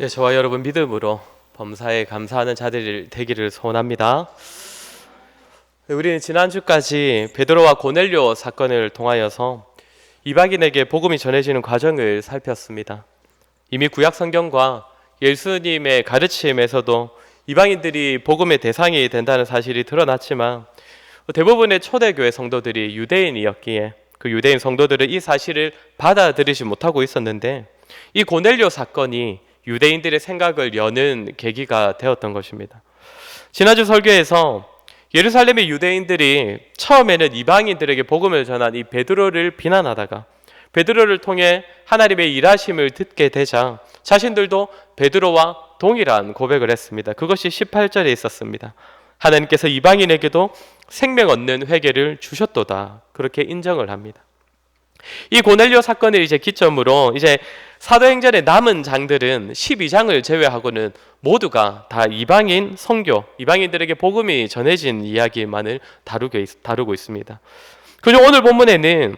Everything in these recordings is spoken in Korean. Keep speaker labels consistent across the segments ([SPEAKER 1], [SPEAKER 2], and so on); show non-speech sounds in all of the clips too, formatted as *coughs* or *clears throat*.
[SPEAKER 1] 네, 저와 여러분 믿음으로 범사에 감사하는 자들 되기를 소원합니다. 네, 우리는 지난주까지 베드로와 고넬료 사건을 통하여서 이방인에게 복음이 전해지는 과정을 살폈습니다. 이미 구약 성경과 예수님의 가르침에서도 이방인들이 복음의 대상이 된다는 사실이 드러났지만 대부분의 초대교회 성도들이 유대인이었기에 그 유대인 성도들은 이 사실을 받아들이지 못하고 있었는데 이 고넬료 사건이 유대인들의 생각을 여는 계기가 되었던 것입니다. 지난주 설교에서 예루살렘의 유대인들이 처음에는 이방인들에게 복음을 전한 이 베드로를 비난하다가 베드로를 통해 하나님의 일하심을 듣게 되자 자신들도 베드로와 동일한 고백을 했습니다. 그것이 18절에 있었습니다. 하나님께서 이방인에게도 생명 얻는 회개를 주셨도다. 그렇게 인정을 합니다. 이 고넬료 사건을 이제 기점으로 이제 사도행전의 남은 장들은 12장을 제외하고는 모두가 다 이방인 성교, 이방인들에게 복음이 전해진 이야기만을 다루고, 있습니다. 그중 오늘 본문에는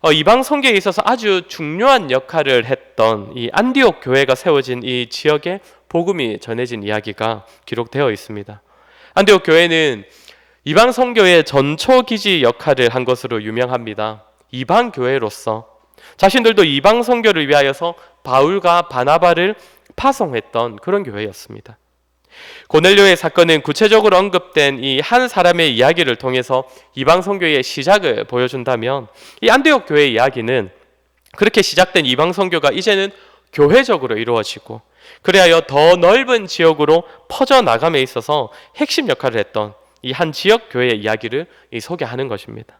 [SPEAKER 1] 어, 이방 성교에 있어서 아주 중요한 역할을 했던 이 안디옥 교회가 세워진 이 지역에 복음이 전해진 이야기가 기록되어 있습니다. 안디옥 교회는 이방 성교의 전초 기지 역할을 한 것으로 유명합니다. 이방 교회로서 자신들도 이방 선교를 위하여서 바울과 바나바를 파송했던 그런 교회였습니다. 고넬료의 사건은 구체적으로 언급된 이 한 사람의 이야기를 통해서 이방 선교의 시작을 보여준다면 이 안디옥 교회의 이야기는 그렇게 시작된 이방 선교가 이제는 교회적으로 이루어지고 그래야 더 넓은 지역으로 퍼져 나감에 있어서 핵심 역할을 했던 이 한 지역 교회의 이야기를 소개하는 것입니다.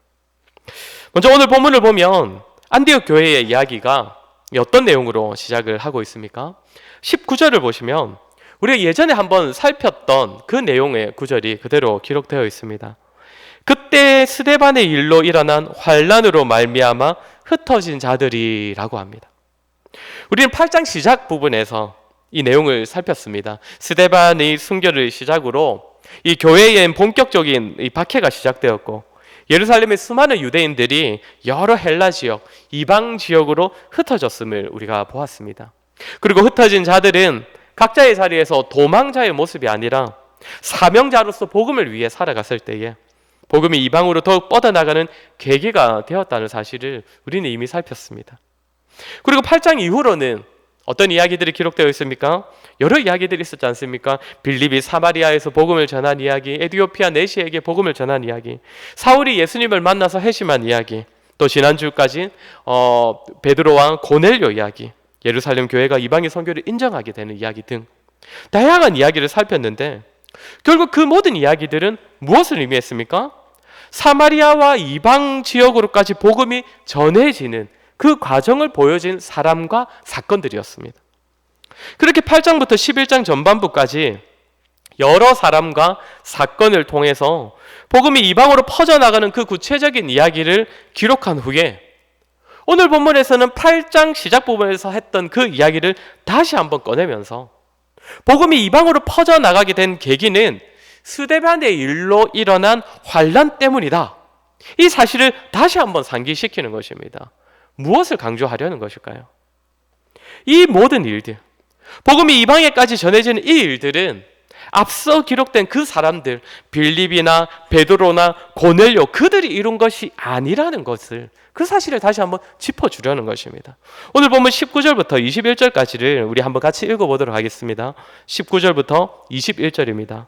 [SPEAKER 1] 먼저 오늘 본문을 보면 안디옥 교회의 이야기가 어떤 내용으로 시작을 하고 있습니까? 19절을 보시면 우리가 예전에 한번 살폈던 그 내용의 구절이 그대로 기록되어 있습니다. 그때 스데반의 일로 일어난 환란으로 말미암아 흩어진 자들이라고 합니다. 우리는 8장 시작 부분에서 이 내용을 살폈습니다. 스데반의 순교를 시작으로 이 교회엔 본격적인 이 박해가 시작되었고 예루살렘의 수많은 유대인들이 여러 헬라 지역, 이방 지역으로 흩어졌음을 우리가 보았습니다. 그리고 흩어진 자들은 각자의 자리에서 도망자의 모습이 아니라 사명자로서 복음을 위해 살아갔을 때에 복음이 이방으로 더욱 뻗어나가는 계기가 되었다는 사실을 우리는 이미 살폈습니다. 그리고 8장 이후로는 어떤 이야기들이 기록되어 있습니까? 여러 이야기들이 있었지 않습니까? 빌립이 사마리아에서 복음을 전한 이야기, 에디오피아 내시에게 복음을 전한 이야기, 사울이 예수님을 만나서 회심한 이야기, 또 지난주까지 어, 베드로와 고넬료 이야기, 예루살렘 교회가 이방의 선교를 인정하게 되는 이야기 등 다양한 이야기를 살폈는데 결국 그 모든 이야기들은 무엇을 의미했습니까? 사마리아와 이방 지역으로까지 복음이 전해지는 그 과정을 보여진 사람과 사건들이었습니다. 그렇게 8장부터 11장 전반부까지 여러 사람과 사건을 통해서 복음이 이방으로 퍼져나가는 그 구체적인 이야기를 기록한 후에 오늘 본문에서는 8장 시작 부분에서 했던 그 이야기를 다시 한번 꺼내면서 복음이 이방으로 퍼져나가게 된 계기는 스데반의 일로 일어난 환란 때문이다. 이 사실을 다시 한번 상기시키는 것입니다. 무엇을 강조하려는 것일까요? 이 모든 일들, 복음이 이방에까지 전해지는 이 일들은 앞서 기록된 그 사람들, 빌립이나 베드로나 고넬료 그들이 이룬 것이 아니라는 것을 그 사실을 다시 한번 짚어주려는 것입니다. 오늘 보면 19절부터 21절까지를 우리 한번 같이 읽어보도록 하겠습니다. 19절부터 21절입니다.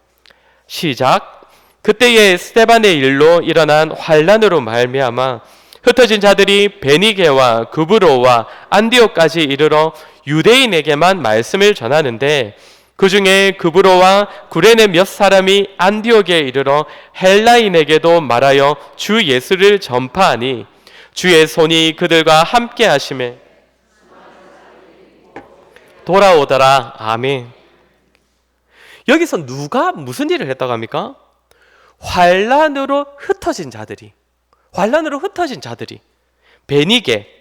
[SPEAKER 1] 시작. 그때의 스테반의 일로 일어난 환란으로 말미암아 흩어진 자들이 베니게와 그브로와 안디오까지 이르러 유대인에게만 말씀을 전하는데 그 중에 그브로와 구레네 몇 사람이 안디옥에 이르러 헬라인에게도 말하여 주 예수를 전파하니 주의 손이 그들과 함께 하심에 돌아오더라. 아멘. 여기서 누가 무슨 일을 했다고 합니까? 환란으로 흩어진 자들이 환란으로 흩어진 자들이 베니게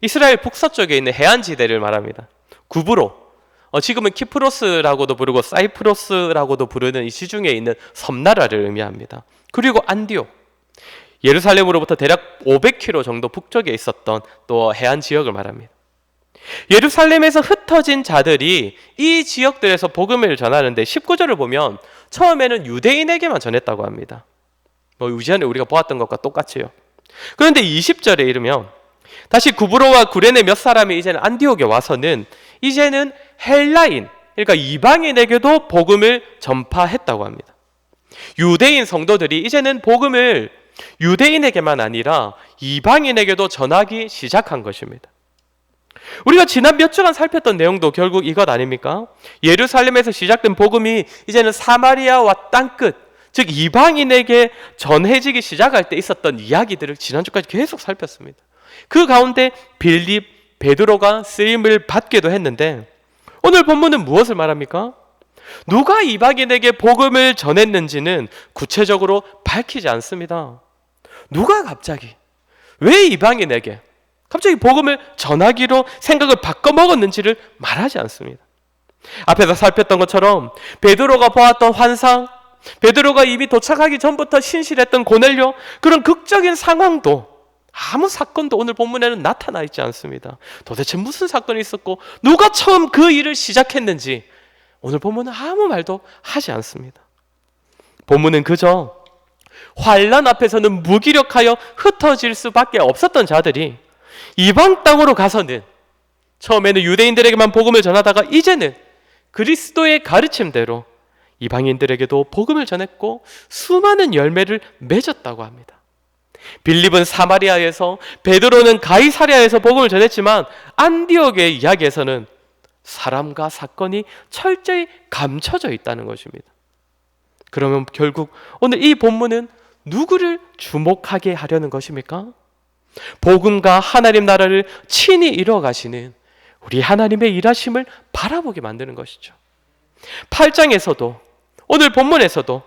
[SPEAKER 1] 이스라엘 북서쪽에 있는 해안 지대를 말합니다. 구브로 어, 지금은 키프로스라고도 부르고 사이프로스라고도 부르는 이 시중에 있는 섬나라를 의미합니다. 그리고 안디오 예루살렘으로부터 대략 500km 정도 북쪽에 있었던 또 해안 지역을 말합니다. 예루살렘에서 흩어진 자들이 이 지역들에서 복음을 전하는데 19절을 보면 처음에는 유대인에게만 전했다고 합니다. 뭐 우전에 우리가 보았던 것과 똑같이요. 그런데 20절에 이르면 다시 구브로와 구레네 몇 사람이 이제는 안디옥에 와서는 이제는 헬라인 그러니까 이방인에게도 복음을 전파했다고 합니다. 유대인 성도들이 이제는 복음을 유대인에게만 아니라 이방인에게도 전하기 시작한 것입니다. 우리가 지난 몇 주간 살폈던 내용도 결국 이것 아닙니까? 예루살렘에서 시작된 복음이 이제는 사마리아와 땅끝, 즉 이방인에게 전해지기 시작할 때 있었던 이야기들을 지난주까지 계속 살폈습니다. 그 가운데 빌립, 베드로가 쓰임을 받기도 했는데 오늘 본문은 무엇을 말합니까? 누가 이방인에게 복음을 전했는지는 구체적으로 밝히지 않습니다. 누가 갑자기 왜 이방인에게 갑자기 복음을 전하기로 생각을 바꿔 먹었는지를 말하지 않습니다. 앞에서 살폈던 것처럼 베드로가 보았던 환상, 베드로가 이미 도착하기 전부터 신실했던 고넬료 그런 극적인 상황도 아무 사건도 오늘 본문에는 나타나 있지 않습니다. 도대체 무슨 사건이 있었고 누가 처음 그 일을 시작했는지 오늘 본문은 아무 말도 하지 않습니다. 본문은 그저 환란 앞에서는 무기력하여 흩어질 수밖에 없었던 자들이 이방 땅으로 가서는 처음에는 유대인들에게만 복음을 전하다가 이제는 그리스도의 가르침대로 이방인들에게도 복음을 전했고 수많은 열매를 맺었다고 합니다. 빌립은 사마리아에서 베드로는 가이사리아에서 복음을 전했지만 안디옥의 이야기에서는 사람과 사건이 철저히 감춰져 있다는 것입니다. 그러면 결국 오늘 이 본문은 누구를 주목하게 하려는 것입니까? 복음과 하나님 나라를 친히 이루어 가시는 우리 하나님의 일하심을 바라보게 만드는 것이죠. 8장에서도 오늘 본문에서도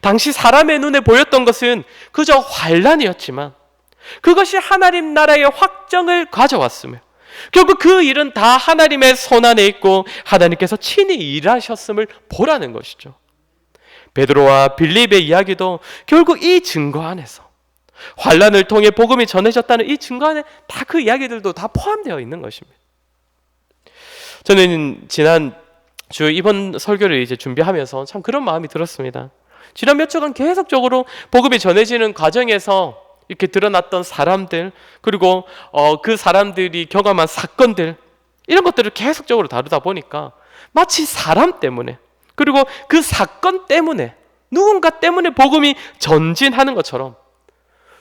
[SPEAKER 1] 당시 사람의 눈에 보였던 것은 그저 환란이었지만 그것이 하나님 나라의 확정을 가져왔으며 결국 그 일은 다 하나님의 손 안에 있고 하나님께서 친히 일하셨음을 보라는 것이죠. 베드로와 빌립의 이야기도 결국 이 증거 안에서 환란을 통해 복음이 전해졌다는 이 증거 안에 다 그 이야기들도 다 포함되어 있는 것입니다. 저는 지난 주 이번 설교를 이제 준비하면서 참 그런 마음이 들었습니다. 지난 몇 주간 계속적으로 복음이 전해지는 과정에서 이렇게 드러났던 사람들 그리고 어, 그 사람들이 경험한 사건들 이런 것들을 계속적으로 다루다 보니까 마치 사람 때문에 그리고 그 사건 때문에 누군가 때문에 복음이 전진하는 것처럼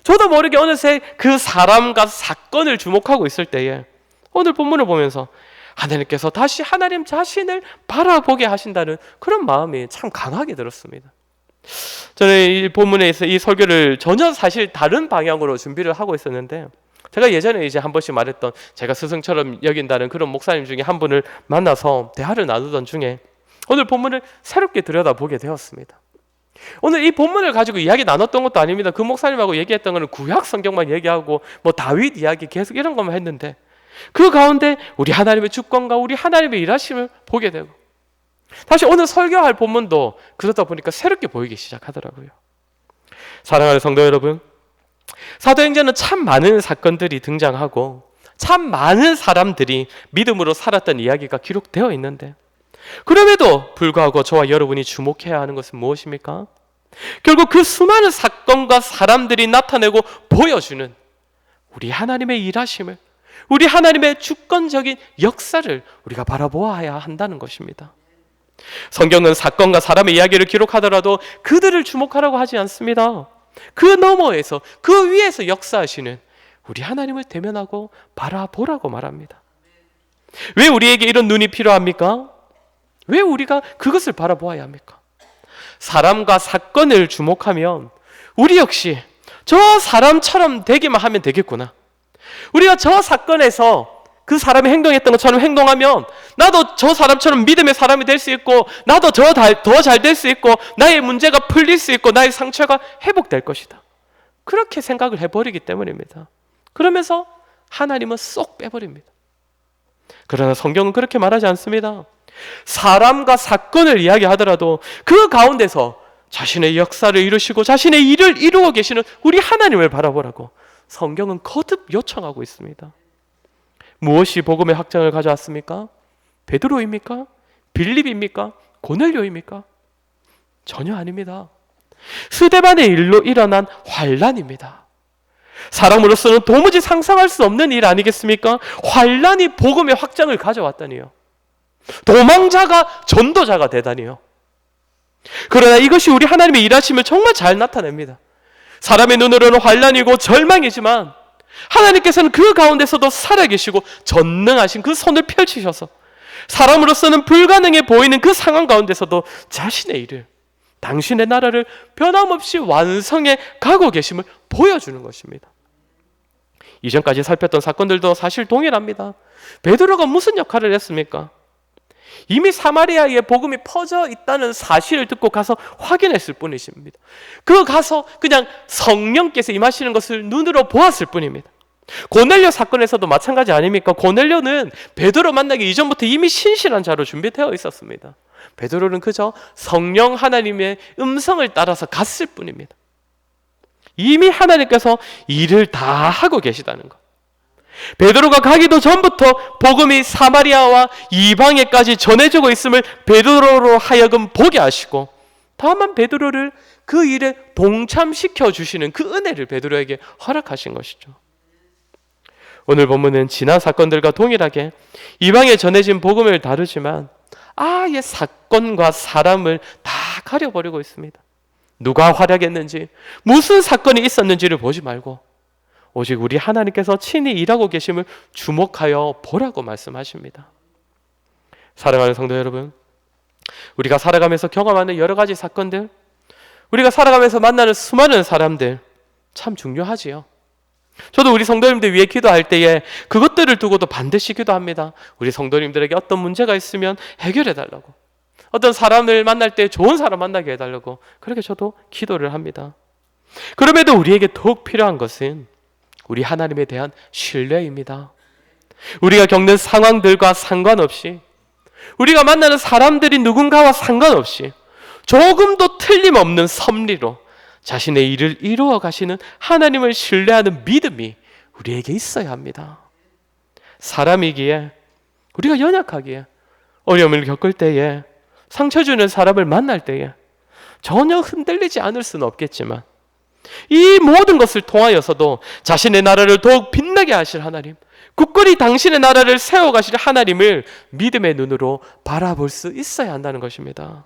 [SPEAKER 1] 저도 모르게 어느새 그 사람과 사건을 주목하고 있을 때에 오늘 본문을 보면서 하나님께서 다시 하나님 자신을 바라보게 하신다는 그런 마음이 참 강하게 들었습니다. 저는 이 본문에서 이 설교를 전혀 사실 다른 방향으로 준비를 하고 있었는데 제가 예전에 이제 한 번씩 말했던 제가 스승처럼 여긴다는 그런 목사님 중에 한 분을 만나서 대화를 나누던 중에 오늘 본문을 새롭게 들여다보게 되었습니다. 오늘 이 본문을 가지고 이야기 나눴던 것도 아닙니다. 그 목사님하고 얘기했던 거는 구약 성경만 얘기하고 뭐 다윗 이야기 계속 이런 것만 했는데 그 가운데 우리 하나님의 주권과 우리 하나님의 일하심을 보게 되고 다시 오늘 설교할 본문도 그러다 보니까 새롭게 보이기 시작하더라고요. 사랑하는 성도 여러분, 사도행전은 참 많은 사건들이 등장하고 참 많은 사람들이 믿음으로 살았던 이야기가 기록되어 있는데 그럼에도 불구하고 저와 여러분이 주목해야 하는 것은 무엇입니까? 결국 그 수많은 사건과 사람들이 나타내고 보여주는 우리 하나님의 일하심을, 우리 하나님의 주권적인 역사를 우리가 바라보아야 한다는 것입니다. 성경은 사건과 사람의 이야기를 기록하더라도 그들을 주목하라고 하지 않습니다. 그 너머에서, 그 위에서 역사하시는 우리 하나님을 대면하고 바라보라고 말합니다. 왜 우리에게 이런 눈이 필요합니까? 왜 우리가 그것을 바라보아야 합니까? 사람과 사건을 주목하면 우리 역시 저 사람처럼 되기만 하면 되겠구나. 우리가 저 사건에서 그 사람이 행동했던 것처럼 행동하면 나도 저 사람처럼 믿음의 사람이 될 수 있고 나도 더 잘 될 수 있고 나의 문제가 풀릴 수 있고 나의 상처가 회복될 것이다. 그렇게 생각을 해버리기 때문입니다. 그러면서 하나님은 쏙 빼버립니다. 그러나 성경은 그렇게 말하지 않습니다. 사람과 사건을 이야기하더라도 그 가운데서 자신의 역사를 이루시고 자신의 일을 이루어 계시는 우리 하나님을 바라보라고 성경은 거듭 요청하고 있습니다. 무엇이 복음의 확장을 가져왔습니까? 베드로입니까? 빌립입니까? 고넬료입니까? 전혀 아닙니다. 스데반의 일로 일어난 환란입니다. 사람으로서는 도무지 상상할 수 없는 일 아니겠습니까? 환란이 복음의 확장을 가져왔다니요. 도망자가 전도자가 되다니요. 그러나 이것이 우리 하나님의 일하심을 정말 잘 나타냅니다. 사람의 눈으로는 환란이고 절망이지만 하나님께서는 그 가운데서도 살아계시고 전능하신 그 손을 펼치셔서 사람으로서는 불가능해 보이는 그 상황 가운데서도 자신의 일을 당신의 나라를 변함없이 완성해 가고 계심을 보여주는 것입니다. 이전까지 살폈던 사건들도 사실 동일합니다. 베드로가 무슨 역할을 했습니까? 이미 사마리아에 복음이 퍼져 있다는 사실을 듣고 가서 확인했을 뿐이십니다. 그 가서 그냥 성령께서 임하시는 것을 눈으로 보았을 뿐입니다. 고넬료 사건에서도 마찬가지 아닙니까? 고넬료는 베드로 만나기 이전부터 이미 신실한 자로 준비되어 있었습니다. 베드로는 그저 성령 하나님의 음성을 따라서 갔을 뿐입니다. 이미 하나님께서 일을 다 하고 계시다는 것. 베드로가 가기도 전부터 복음이 사마리아와 이방에까지 전해지고 있음을 베드로로 하여금 보게 하시고 다만 베드로를 그 일에 동참시켜 주시는 그 은혜를 베드로에게 허락하신 것이죠. 오늘 본문은 지난 사건들과 동일하게 이방에 전해진 복음을 다루지만 아예 사건과 사람을 다 가려버리고 있습니다. 누가 활약했는지, 무슨 사건이 있었는지를 보지 말고, 오직 우리 하나님께서 친히 일하고 계심을 주목하여 보라고 말씀하십니다. 사랑하는 성도 여러분, 우리가 살아가면서 경험하는 여러 가지 사건들, 우리가 살아가면서 만나는 수많은 사람들, 참 중요하지요. 저도 우리 성도님들 위해 기도할 때에 그것들을 두고도 반드시 기도합니다. 우리 성도님들에게 어떤 문제가 있으면 해결해 달라고. 어떤 사람을 만날 때 좋은 사람 만나게 해달라고. 그렇게 저도 기도를 합니다. 그럼에도 우리에게 더욱 필요한 것은 우리 하나님에 대한 신뢰입니다. 우리가 겪는 상황들과 상관없이 우리가 만나는 사람들이 누군가와 상관없이 조금도 틀림없는 섭리로 자신의 일을 이루어 가시는 하나님을 신뢰하는 믿음이 우리에게 있어야 합니다. 사람이기에 우리가 연약하기에 어려움을 겪을 때에 상처 주는 사람을 만날 때에 전혀 흔들리지 않을 수는 없겠지만 이 모든 것을 통하여서도 자신의 나라를 더욱 빛나게 하실 하나님, 굳건히 당신의 나라를 세워 가실 하나님을 믿음의 눈으로 바라볼 수 있어야 한다는 것입니다.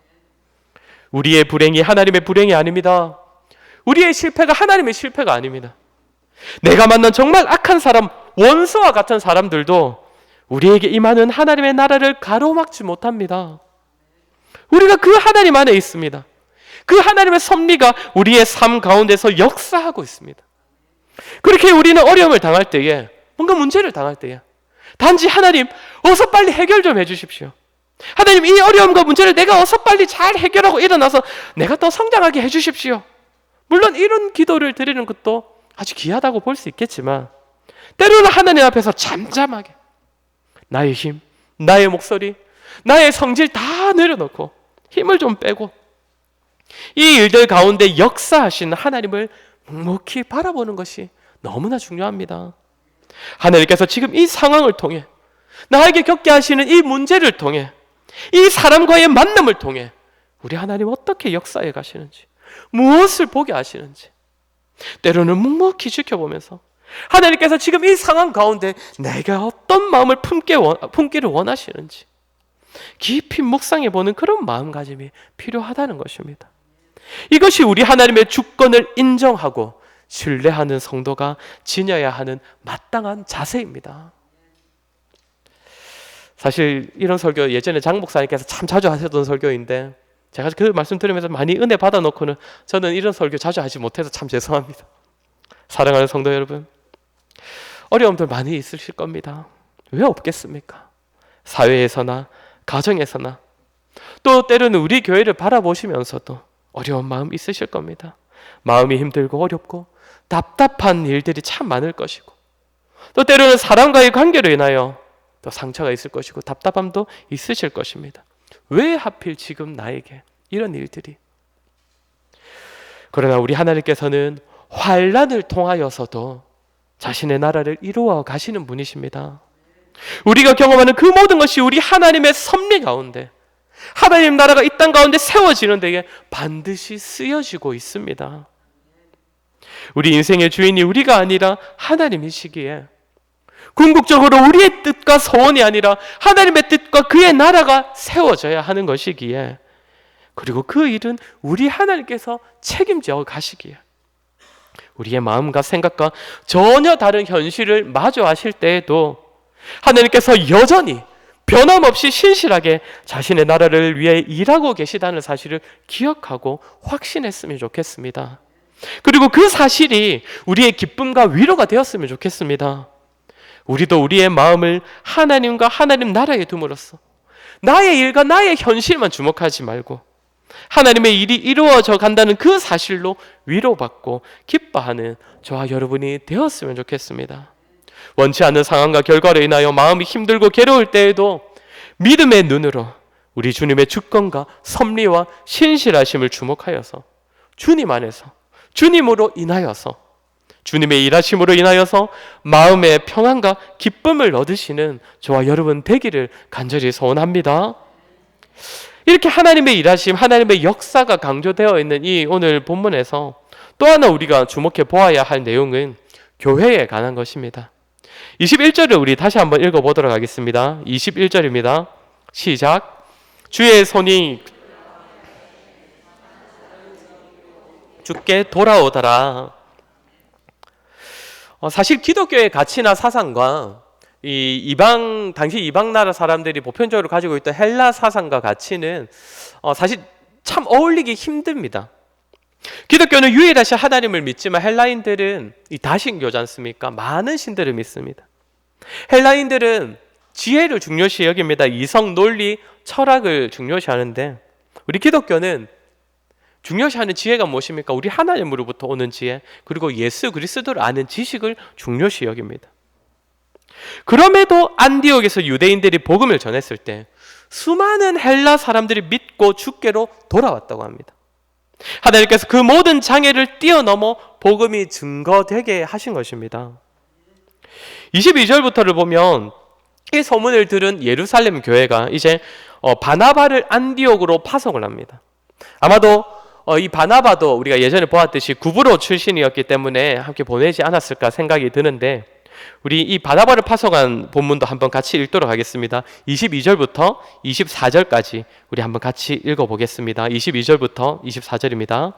[SPEAKER 1] 우리의 불행이 하나님의 불행이 아닙니다. 우리의 실패가 하나님의 실패가 아닙니다. 내가 만난 정말 악한 사람, 원수와 같은 사람들도 우리에게 임하는 하나님의 나라를 가로막지 못합니다. 우리가 그 하나님 안에 있습니다. 그 하나님의 섭리가 우리의 삶 가운데서 역사하고 있습니다. 그렇게 우리는 어려움을 당할 때에, 뭔가 문제를 당할 때에, 단지 하나님, 어서 빨리 해결 좀 해주십시오. 하나님, 이 어려움과 문제를 내가 어서 빨리 잘 해결하고 일어나서 내가 더 성장하게 해주십시오. 물론 이런 기도를 드리는 것도 아주 귀하다고 볼 수 있겠지만 때로는 하나님 앞에서 잠잠하게 나의 힘, 나의 목소리, 나의 성질 다 내려놓고 힘을 좀 빼고 이 일들 가운데 역사하신 하나님을 묵묵히 바라보는 것이 너무나 중요합니다. 하나님께서 지금 이 상황을 통해 나에게 겪게 하시는 이 문제를 통해 이 사람과의 만남을 통해 우리 하나님 어떻게 역사해 가시는지 무엇을 보게 하시는지 때로는 묵묵히 지켜보면서 하나님께서 지금 이 상황 가운데 내가 어떤 마음을 품게 원, 품기를 원하시는지 깊이 묵상해 보는 그런 마음가짐이 필요하다는 것입니다. 이것이 우리 하나님의 주권을 인정하고 신뢰하는 성도가 지녀야 하는 마땅한 자세입니다. 사실 이런 설교 예전에 장 목사님께서 참 자주 하셨던 설교인데 제가 그 말씀 들으면서 많이 은혜 받아 놓고는 저는 이런 설교 자주 하지 못해서 참 죄송합니다. 사랑하는 성도 여러분, 어려움들 많이 있으실 겁니다. 왜 없겠습니까? 사회에서나 가정에서나 또 때로는 우리 교회를 바라보시면서도 어려운 마음 있으실 겁니다. 마음이 힘들고 어렵고 답답한 일들이 참 많을 것이고 또 때로는 사람과의 관계로 인하여 또 상처가 있을 것이고 답답함도 있으실 것입니다. 왜 하필 지금 나에게 이런 일들이? 그러나 우리 하나님께서는 환란을 통하여서도 자신의 나라를 이루어 가시는 분이십니다. 우리가 경험하는 그 모든 것이 우리 하나님의 섭리 가운데 하나님 나라가 이 땅 가운데 세워지는 데에 반드시 쓰여지고 있습니다. 우리 인생의 주인이 우리가 아니라 하나님이시기에 궁극적으로 우리의 뜻과 소원이 아니라 하나님의 뜻과 그의 나라가 세워져야 하는 것이기에 그리고 그 일은 우리 하나님께서 책임져 가시기에 우리의 마음과 생각과 전혀 다른 현실을 마주하실 때에도 하나님께서 여전히 변함없이 신실하게 자신의 나라를 위해 일하고 계시다는 사실을 기억하고 확신했으면 좋겠습니다. 그리고 그 사실이 우리의 기쁨과 위로가 되었으면 좋겠습니다. 우리도 우리의 마음을 하나님과 하나님 나라에 둠으로써 나의 일과 나의 현실만 주목하지 말고 하나님의 일이 이루어져 간다는 그 사실로 위로받고 기뻐하는 저와 여러분이 되었으면 좋겠습니다. 원치 않는 상황과 결과로 인하여 마음이 힘들고 괴로울 때에도 믿음의 눈으로 우리 주님의 주권과 섭리와 신실하심을 주목하여서 주님 안에서 주님으로 인하여서 주님의 일하심으로 인하여서 마음의 평안과 기쁨을 얻으시는 저와 여러분 되기를 간절히 소원합니다. 이렇게 하나님의 일하심, 하나님의 역사가 강조되어 있는 이 오늘 본문에서 또 하나 우리가 주목해 보아야 할 내용은 교회에 관한 것입니다. 21절을 우리 다시 한번 읽어 보도록 하겠습니다. 21절입니다. 시작. 주의 손이 주께 돌아오더라. 어, 사실 기독교의 가치나 사상과 이 이방 당시 이방 나라 사람들이 보편적으로 가지고 있던 헬라 사상과 가치는 어, 사실 참 어울리기 힘듭니다. 기독교는 유일하신 하나님을 믿지만 헬라인들은 이 다신교지 않습니까? 많은 신들을 믿습니다. 헬라인들은 지혜를 중요시 여깁니다. 이성, 논리, 철학을 중요시하는데 우리 기독교는 중요시하는 지혜가 무엇입니까? 우리 하나님으로부터 오는 지혜 그리고 예수 그리스도를 아는 지식을 중요시 여깁니다. 그럼에도 안디옥에서 유대인들이 복음을 전했을 때 수많은 헬라 사람들이 믿고 주께로 돌아왔다고 합니다. 하나님께서 그 모든 장애를 뛰어넘어 복음이 증거되게 하신 것입니다. 22절부터를 보면 이 소문을 들은 예루살렘 교회가 이제 어, 바나바를 안디옥으로 파송을 합니다. 아마도 어, 이 바나바도 우리가 예전에 보았듯이 구브로 출신이었기 때문에 함께 보내지 않았을까 생각이 드는데 우리 이 바나바를 파송한 본문도 한번 같이 읽도록 하겠습니다. 22절부터 24절까지 우리 한번 같이 읽어보겠습니다. 22절부터 24절입니다.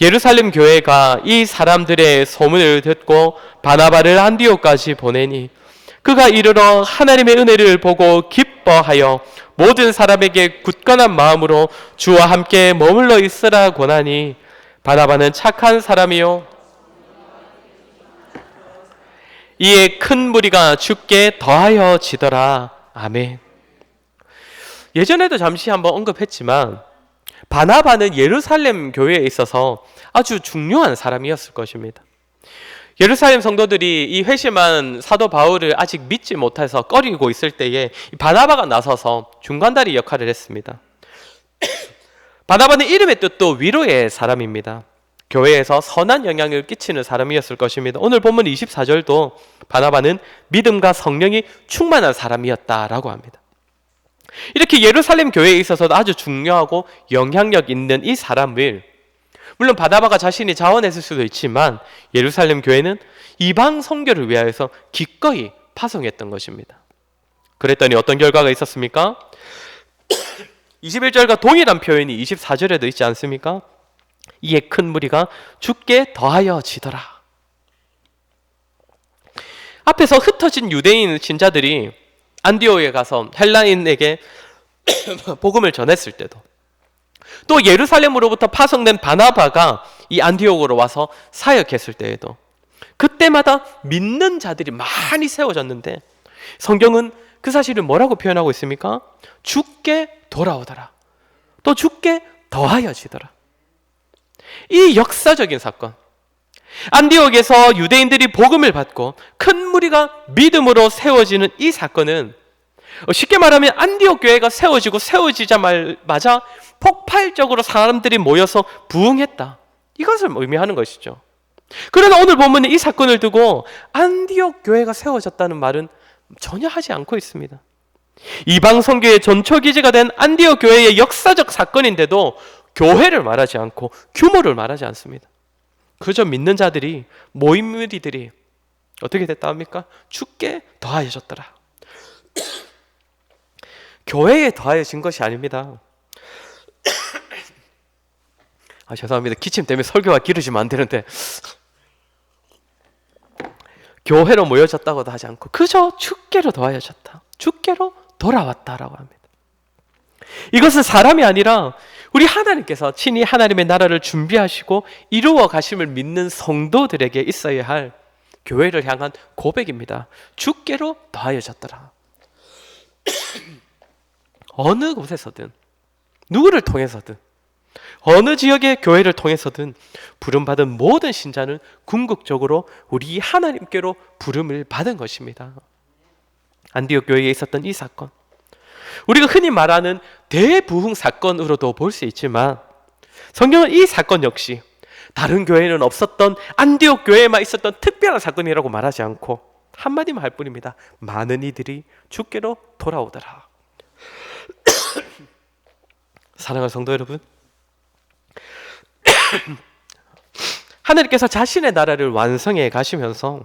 [SPEAKER 1] 예루살렘 교회가 이 사람들의 소문을 듣고 바나바를 안디옥까지 보내니 그가 이르러 하나님의 은혜를 보고 기뻐하여 모든 사람에게 굳건한 마음으로 주와 함께 머물러 있으라 권하니 바나바는 착한 사람이요 이에 큰 무리가 죽게 더하여 지더라. 아멘. 예전에도 잠시 한번 언급했지만 바나바는 예루살렘 교회에 있어서 아주 중요한 사람이었을 것입니다. 예루살렘 성도들이 이 회심한 사도 바울을 아직 믿지 못해서 꺼리고 있을 때에 바나바가 나서서 중간다리 역할을 했습니다. *coughs* 바나바는 이름의 뜻도 위로의 사람입니다. 교회에서 선한 영향을 끼치는 사람이었을 것입니다. 오늘 본문 24절도 바나바는 믿음과 성령이 충만한 사람이었다라고 합니다. 이렇게 예루살렘 교회에 있어서도 아주 중요하고 영향력 있는 이 사람을 물론 바나바가 자신이 자원했을 수도 있지만 예루살렘 교회는 이방 선교를 위하여서 기꺼이 파송했던 것입니다. 그랬더니 어떤 결과가 있었습니까? *coughs* 21절과 동일한 표현이 24절에도 있지 않습니까? 이에 큰 무리가 죽게 더하여 지더라. 앞에서 흩어진 유대인 신자들이 안디오에 가서 헬라인에게 *coughs* 복음을 전했을 때도 또 예루살렘으로부터 파송된 바나바가 이 안디옥으로 와서 사역했을 때에도 그때마다 믿는 자들이 많이 세워졌는데 성경은 그 사실을 뭐라고 표현하고 있습니까? 죽게 돌아오더라. 또 죽게 더하여지더라. 이 역사적인 사건. 안디옥에서 유대인들이 복음을 받고 큰 무리가 믿음으로 세워지는 이 사건은 쉽게 말하면 안디옥 교회가 세워지고 세워지자마자 폭발적으로 사람들이 모여서 부흥했다. 이것을 의미하는 것이죠. 그러나 오늘 본문에 이 사건을 두고 안디옥 교회가 세워졌다는 말은 전혀 하지 않고 있습니다. 이방 선교의 전초 기지가 된 안디옥 교회의 역사적 사건인데도 교회를 말하지 않고 규모를 말하지 않습니다. 그저 믿는 자들이 모임 무리들이 어떻게 됐다 합니까? 죽게 더하여졌더라. *coughs* 교회에 더하여진 것이 아닙니다. *coughs* 아 죄송합니다. 기침 때문에 설교가 길어지면 안 되는데 *coughs* 교회로 모여졌다고도 하지 않고 그저 축계로 더하여졌다. 축계로 돌아왔다라고 합니다. 이것은 사람이 아니라 우리 하나님께서 친히 하나님의 나라를 준비하시고 이루어 가심을 믿는 성도들에게 있어야 할 교회를 향한 고백입니다. 주께로 더하여졌더라. *coughs* 어느 곳에서든 누구를 통해서든 어느 지역의 교회를 통해서든 부름받은 모든 신자는 궁극적으로 우리 하나님께로 부름을 받은 것입니다. 안디옥 교회에 있었던 이 사건. 우리가 흔히 말하는 대부흥 사건으로도 볼 수 있지만 성경은 이 사건 역시 다른 교회는 없었던 안디옥 교회에만 있었던 특별한 사건이라고 말하지 않고 한마디만 할 뿐입니다. 많은 이들이 주께로 돌아오더라. *coughs* 사랑하는 성도 여러분, *coughs* 하나님께서 자신의 나라를 완성해 가시면서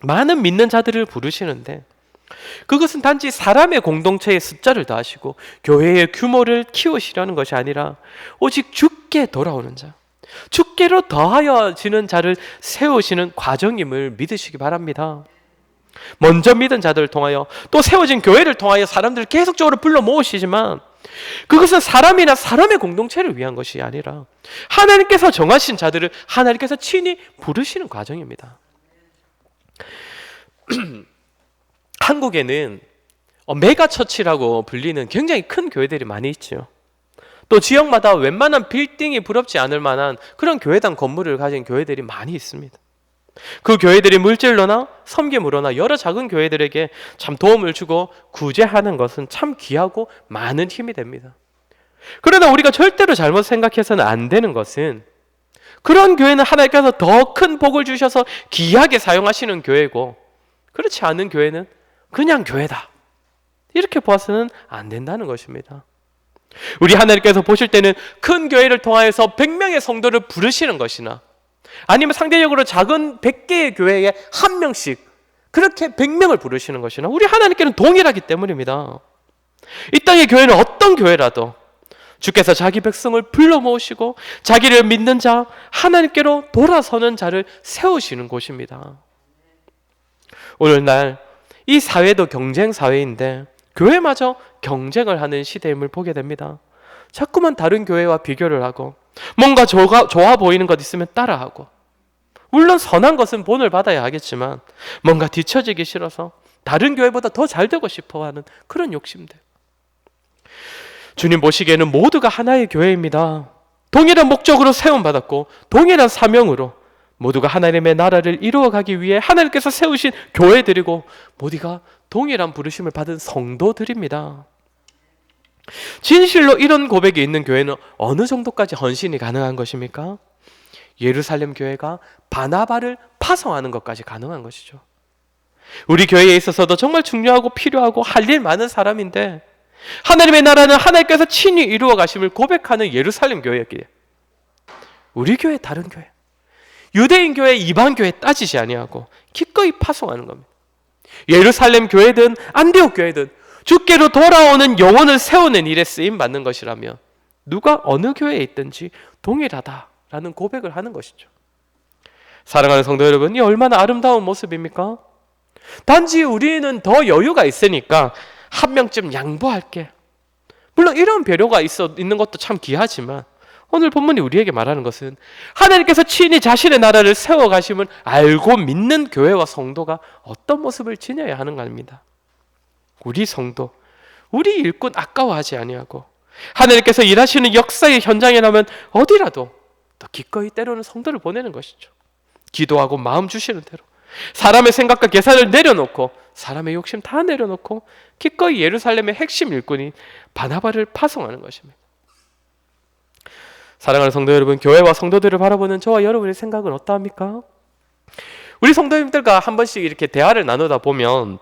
[SPEAKER 1] 많은 믿는 자들을 부르시는데 그것은 단지 사람의 공동체의 숫자를 더하시고 교회의 규모를 키우시려는 것이 아니라 오직 주께 돌아오는 자, 주께로 더하여지는 자를 세우시는 과정임을 믿으시기 바랍니다. 먼저 믿은 자들을 통하여 또 세워진 교회를 통하여 사람들을 계속적으로 불러 모으시지만 그것은 사람이나 사람의 공동체를 위한 것이 아니라 하나님께서 정하신 자들을 하나님께서 친히 부르시는 과정입니다. *clears throat* 한국에는 어, 메가처치라고 불리는 굉장히 큰 교회들이 많이 있죠. 또 지역마다 웬만한 빌딩이 부럽지 않을 만한 그런 교회당 건물을 가진 교회들이 많이 있습니다. 그 교회들이 물질로나 섬김으로나 여러 작은 교회들에게 참 도움을 주고 구제하는 것은 참 귀하고 많은 힘이 됩니다. 그러나 우리가 절대로 잘못 생각해서는 안 되는 것은 그런 교회는 하나님께서 더 큰 복을 주셔서 귀하게 사용하시는 교회고 그렇지 않은 교회는 그냥 교회다. 이렇게 보아서는 안 된다는 것입니다. 우리 하나님께서 보실 때는 큰 교회를 통하여서 100명의 성도를 부르시는 것이나 아니면 상대적으로 작은 100개의 교회에 한 명씩 그렇게 100명을 부르시는 것이나 우리 하나님께는 동일하기 때문입니다. 이 땅의 교회는 어떤 교회라도 주께서 자기 백성을 불러 모으시고 자기를 믿는 자 하나님께로 돌아서는 자를 세우시는 곳입니다. 오늘날 이 사회도 경쟁 사회인데 교회마저 경쟁을 하는 시대임을 보게 됩니다. 자꾸만 다른 교회와 비교를 하고 뭔가 좋아, 좋아 보이는 것 있으면 따라하고 물론 선한 것은 본을 받아야 하겠지만 뭔가 뒤처지기 싫어서 다른 교회보다 더 잘 되고 싶어 하는 그런 욕심들. 주님 보시기에는 모두가 하나의 교회입니다. 동일한 목적으로 세움받았고 동일한 사명으로 모두가 하나님의 나라를 이루어가기 위해 하나님께서 세우신 교회들이고 모두가 동일한 부르심을 받은 성도들입니다. 진실로 이런 고백이 있는 교회는 어느 정도까지 헌신이 가능한 것입니까? 예루살렘 교회가 바나바를 파송하는 것까지 가능한 것이죠. 우리 교회에 있어서도 정말 중요하고 필요하고 할 일 많은 사람인데 하나님의 나라는 하나님께서 친히 이루어 가심을 고백하는 예루살렘 교회였기에 우리 교회 다른 교회 유대인 교회 이방 교회 따지지 아니하고 기꺼이 파송하는 겁니다. 예루살렘 교회든 안디옥 교회든 주께로 돌아오는 영혼을 세우는 일에 쓰임 받는 것이라면 누가 어느 교회에 있든지 동일하다라는 고백을 하는 것이죠. 사랑하는 성도 여러분, 이 얼마나 아름다운 모습입니까? 단지 우리는 더 여유가 있으니까 한 명쯤 양보할게. 물론 이런 배려가 있어 있는 것도 참 귀하지만 오늘 본문이 우리에게 말하는 것은 하나님께서 친히 자신의 나라를 세워 가심을 알고 믿는 교회와 성도가 어떤 모습을 지녀야 하는 겁니다. 우리 성도, 우리 일꾼 아까워하지 아니하고 하나님께서 일하시는 역사의 현장에 나면 어디라도 더 기꺼이 때로는 성도를 보내는 것이죠. 기도하고 마음 주시는 대로 사람의 생각과 계산을 내려놓고 사람의 욕심 다 내려놓고 기꺼이 예루살렘의 핵심 일꾼이 바나바를 파송하는 것입니다. 사랑하는 성도 여러분, 교회와 성도들을 바라보는 저와 여러분의 생각은 어떠합니까? 우리 성도님들과 한 번씩 이렇게 대화를 나누다 보면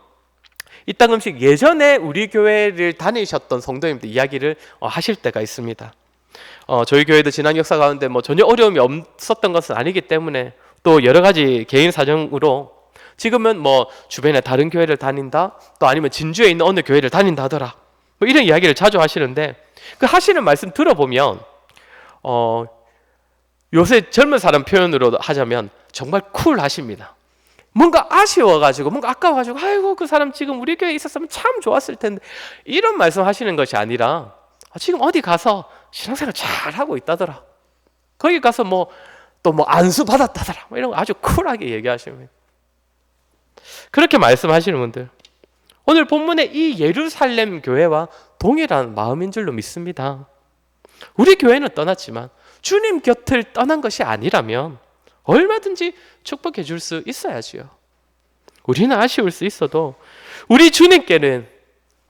[SPEAKER 1] 이 땅 음식 예전에 우리 교회를 다니셨던 성도님들 이야기를 어, 하실 때가 있습니다. 어, 저희 교회도 지난 역사 가운데 뭐 전혀 어려움이 없었던 것은 아니기 때문에 또 여러 가지 개인 사정으로 지금은 뭐 주변에 다른 교회를 다닌다 또 아니면 진주에 있는 어느 교회를 다닌다 하더라 뭐 이런 이야기를 자주 하시는데 그 하시는 말씀 들어보면 어 요새 젊은 사람 표현으로 하자면 정말 쿨하십니다. 뭔가 아쉬워가지고 뭔가 아까워가지고 아이고 그 사람 지금 우리 교회에 있었으면 참 좋았을 텐데 이런 말씀하시는 것이 아니라 아, 지금 어디 가서 신앙생활 잘 하고 있다더라. 거기 가서 뭐또뭐 안수 받았다더라. 뭐 이런 거 아주 쿨하게 얘기하시면 그렇게 말씀하시는 분들 오늘 본문의 이 예루살렘 교회와 동일한 마음인 줄로 믿습니다. 우리 교회는 떠났지만 주님 곁을 떠난 것이 아니라면 얼마든지 축복해 줄 수 있어야지요. 우리는 아쉬울 수 있어도 우리 주님께는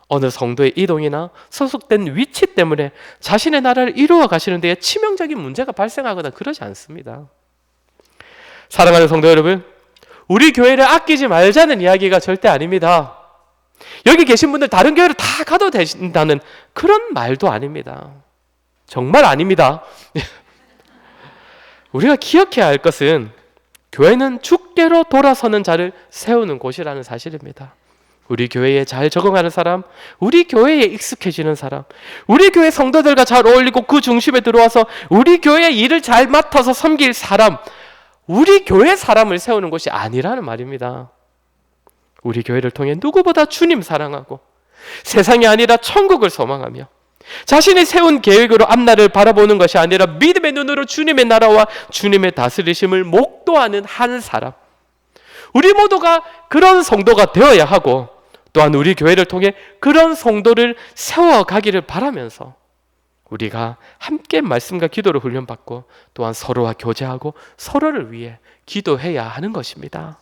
[SPEAKER 1] 어느 성도의 이동이나 소속된 위치 때문에 자신의 나라를 이루어 가시는 데에 치명적인 문제가 발생하거나 그러지 않습니다. 사랑하는 성도 여러분, 우리 교회를 아끼지 말자는 이야기가 절대 아닙니다. 여기 계신 분들 다른 교회를 다 가도 되신다는 그런 말도 아닙니다. 정말 아닙니다. *laughs* 우리가 기억해야 할 것은 교회는 주께로 돌아서는 자를 세우는 곳이라는 사실입니다. 우리 교회에 잘 적응하는 사람, 우리 교회에 익숙해지는 사람, 우리 교회 성도들과 잘 어울리고 그 중심에 들어와서 우리 교회 일을 잘 맡아서 섬길 사람, 우리 교회 사람을 세우는 것이 아니라는 말입니다. 우리 교회를 통해 누구보다 주님 사랑하고 세상이 아니라 천국을 소망하며 자신이 세운 계획으로 앞날을 바라보는 것이 아니라 믿음의 눈으로 주님의 나라와 주님의 다스리심을 목도하는 한 사람. 우리 모두가 그런 성도가 되어야 하고 또한 우리 교회를 통해 그런 성도를 세워가기를 바라면서 우리가 함께 말씀과 기도를 훈련받고 또한 서로와 교제하고 서로를 위해 기도해야 하는 것입니다.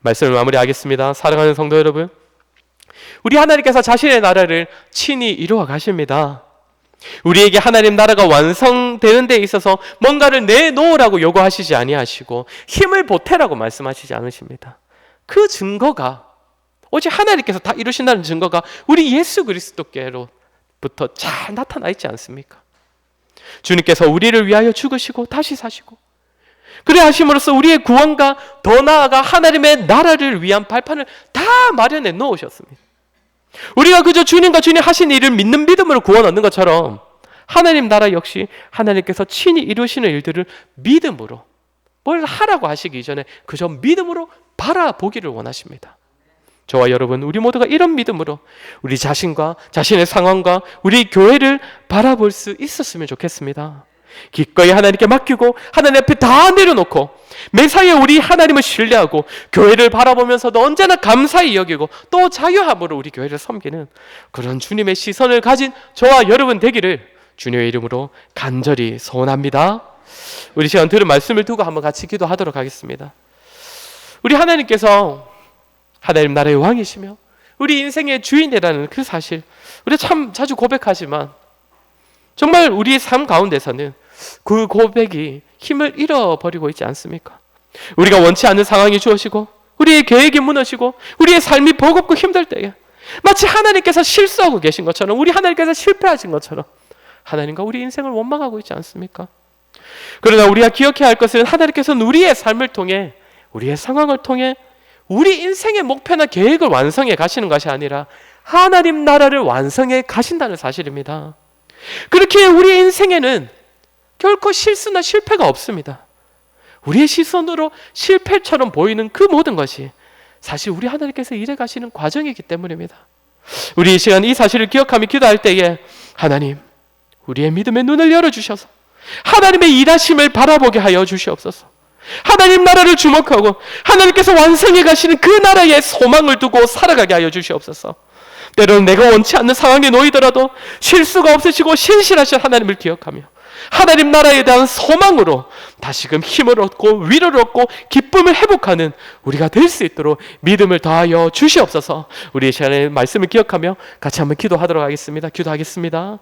[SPEAKER 1] 말씀을 마무리하겠습니다. 사랑하는 성도 여러분. 우리 하나님께서 자신의 나라를 친히 이루어 가십니다. 우리에게 하나님 나라가 완성되는 데 있어서 뭔가를 내놓으라고 요구하시지 아니하시고 힘을 보태라고 말씀하시지 않으십니다. 그 증거가 오직 하나님께서 다 이루신다는 증거가 우리 예수 그리스도께로부터 잘 나타나 있지 않습니까? 주님께서 우리를 위하여 죽으시고 다시 사시고 그래 하심으로써 우리의 구원과 더 나아가 하나님의 나라를 위한 발판을 다 마련해 놓으셨습니다. 우리가 그저 주님과 주님 하신 일을 믿는 믿음으로 구원 얻는 것처럼 하나님 나라 역시 하나님께서 친히 이루시는 일들을 믿음으로 뭘 하라고 하시기 전에 그저 믿음으로 바라보기를 원하십니다. 저와 여러분, 우리 모두가 이런 믿음으로 우리 자신과 자신의 상황과 우리 교회를 바라볼 수 있었으면 좋겠습니다. 기꺼이 하나님께 맡기고 하나님 앞에 다 내려놓고 매사에 우리 하나님을 신뢰하고 교회를 바라보면서도 언제나 감사히 여기고 또 자유함으로 우리 교회를 섬기는 그런 주님의 시선을 가진 저와 여러분 되기를 주님의 이름으로 간절히 소원합니다. 우리 시간 들은 말씀을 두고 한번 같이 기도하도록 하겠습니다. 우리 하나님께서 하나님 나라의 왕이시며 우리 인생의 주인이라는 그 사실 우리 참 자주 고백하지만 정말 우리의 삶 가운데서는 그 고백이 힘을 잃어버리고 있지 않습니까? 우리가 원치 않는 상황이 주어지고 우리의 계획이 무너지고 우리의 삶이 버겁고 힘들 때에 마치 하나님께서 실수하고 계신 것처럼 우리 하나님께서 실패하신 것처럼 하나님과 우리 인생을 원망하고 있지 않습니까? 그러나 우리가 기억해야 할 것은 하나님께서는 우리의 삶을 통해 우리의 상황을 통해 우리 인생의 목표나 계획을 완성해 가시는 것이 아니라 하나님 나라를 완성해 가신다는 사실입니다. 그렇게 우리 인생에는 결코 실수나 실패가 없습니다. 우리의 시선으로 실패처럼 보이는 그 모든 것이 사실 우리 하나님께서 일해 가시는 과정이기 때문입니다. 우리 이 시간 이 사실을 기억하며 기도할 때에 하나님, 우리의 믿음의 눈을 열어 주셔서 하나님의 일하심을 바라보게 하여 주시옵소서. 하나님 나라를 주목하고 하나님께서 완성해 가시는 그 나라의 소망을 두고 살아가게 하여 주시옵소서. 때로는 내가 원치 않는 상황에 놓이더라도 실수가 없으시고 신실하신 하나님을 기억하며 하나님 나라에 대한 소망으로 다시금 힘을 얻고 위로를 얻고 기쁨을 회복하는 우리가 될 수 있도록 믿음을 더하여 주시옵소서. 우리 이 시간에 말씀을 기억하며 같이 한번 기도하도록 하겠습니다. 기도하겠습니다.